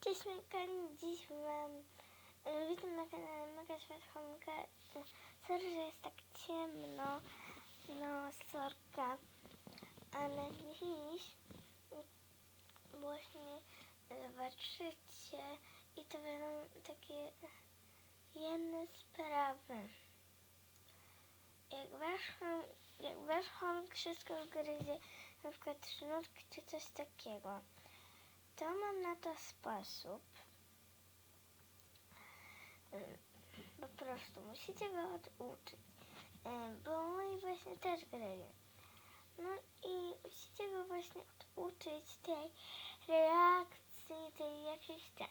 Cześć Mekani, dziś mam... e, Witam na kanale Mega Świat Chomika. E, Sorry, że jest tak ciemno. No, sorka. Ale dziś właśnie zobaczycie i to będą takie jedne sprawy. Jak wasz, chom- jak chomik wszystko gryzie, na przykład sznurki czy coś takiego, to mam na to sposób. Ym, Po prostu musicie go oduczyć, ym, bo mój właśnie też gryzie. No i musicie go właśnie oduczyć tej reakcji, tej jakiejś ten.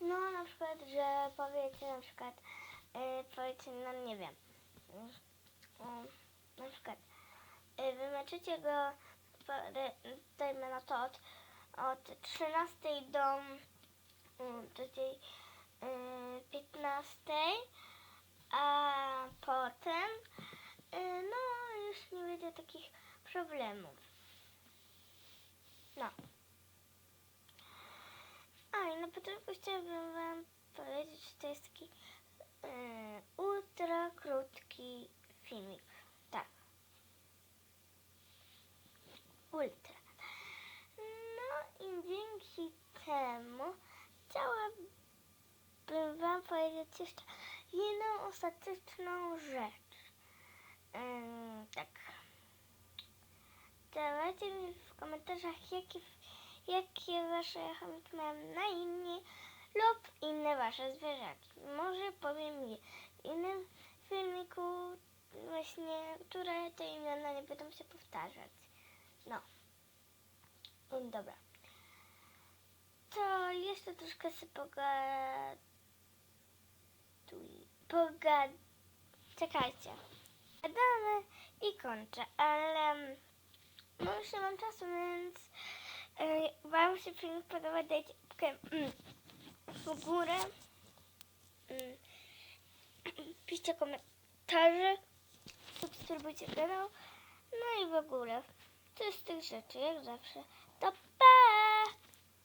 No na przykład, że powiecie na przykład, yy, powiecie, no nie wiem, na przykład wymeczycie go, dajmy na to od, od 13 do, yy, do tej yy, 15, a potem yy, no już nie będzie takich problemów. No. A i na początku chciałabym Wam powiedzieć, że to jest taki yy, ultra krótki filmik. Tak. Ultra. No i dzięki temu chciałabym Wam powiedzieć jeszcze jedną ostateczną rzecz. Tak. Dawajcie mi w komentarzach, jakie, jakie wasze chomiki mają na imię lub inne wasze zwierzaki. Może powiem je w innym filmiku właśnie, które te imiona nie będą się powtarzać. No. Dobra. Jeszcze troszkę sobie pogaduj. Pogad... Czekajcie. Gadamy i kończę, ale no już nie mam czasu, więc yy, wam się film podoba, dajcie łapkę mm, w górę. Mm, piszcie komentarze, subskrybujcie kanał, no i w ogóle. To jest tych rzeczy, jak zawsze.